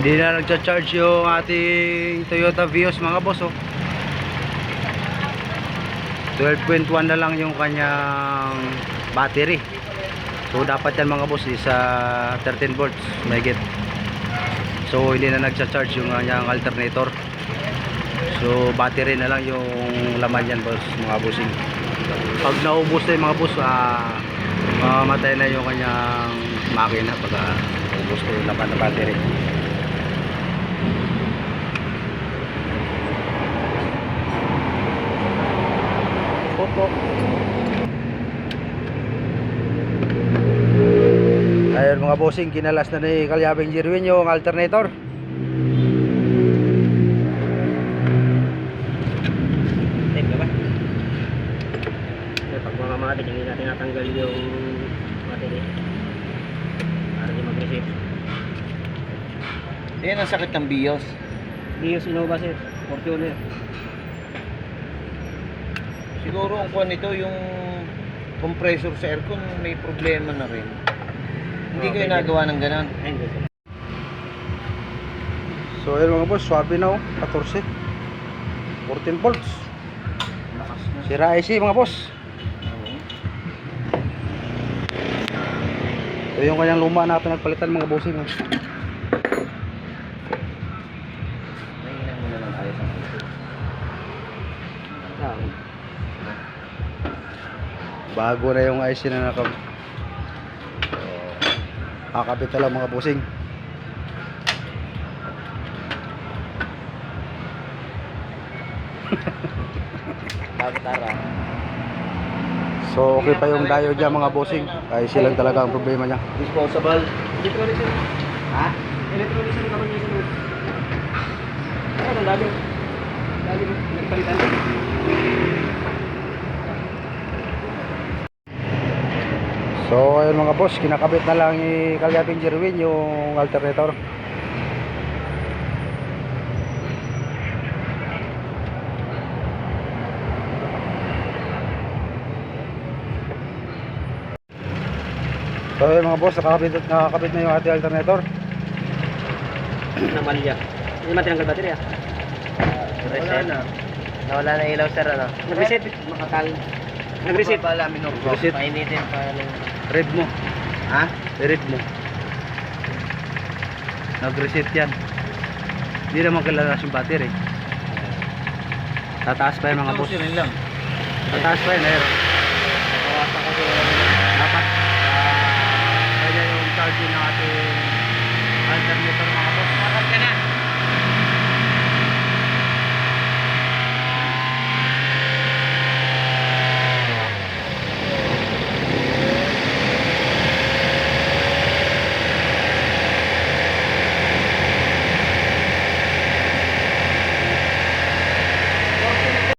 Hindi na nagcha-charge yung ating Toyota Vios mga boss oh. 12.1 na lang yung kanyang battery. So dapat yan mga boss is ah, 13 volts mahigit. So hindi na nagcha-charge yung kanyang alternator. So battery na lang yung laman yan boss mga bossing. Pag naubos na yung mga boss ah mamamatay na yung kanyang makina pag ah, naubos na yung laman ng battery. Opo. Ayun mga bossing, kinalas na ni Kalyabing Jirwin yung alternator. Tape ba? Eh, pag mga matik, hindi natin natanggal yung battery. Para di mag-reset. Yan ang sakit ng BIOS. Dios Innova sir, Fortuner. Siguro ang kuha nito yung compressor sa aircon may problema na rin. Hindi Oh, kayo nagawa ng good. So ayun mga boss, swabe na oh, 14. 14 volts. Sira IC mga boss. Ito yung kanyang luma natin nagpalitan mga bossing. oh. Nahinan mo na lang ayos ang puso. Ah, Bago na yung IC na nakab... Kakabit na lang mga ara? So okay pa yung diode dyan mga bossing. Ay silang talaga ang problema niya. Disposable. Electronics sir. Ha? Electronics sir, naman yung sunod. Ano, ang dami. Dami, nagpalitan. So ayun mga boss, kinakabit na lang ni Kalyaping Jerwin yung alternator. So ayun mga boss, nakakabit, nakakabit na yung ating alternator. Namalya. Hindi man tinanggal battery ah. Wala na. Nawala na ilaw sir ano? Nag-reset. Makatal. Nag-reset. Pa lamin of Reset. Painitin pa ano. Red mo, Ha? red mo. Nag-reset yan. Hindi naman kailangan yung battery. Tataas pa yan mga boss. Lang. Tataas pa yan, air. Nawasan kasi dapat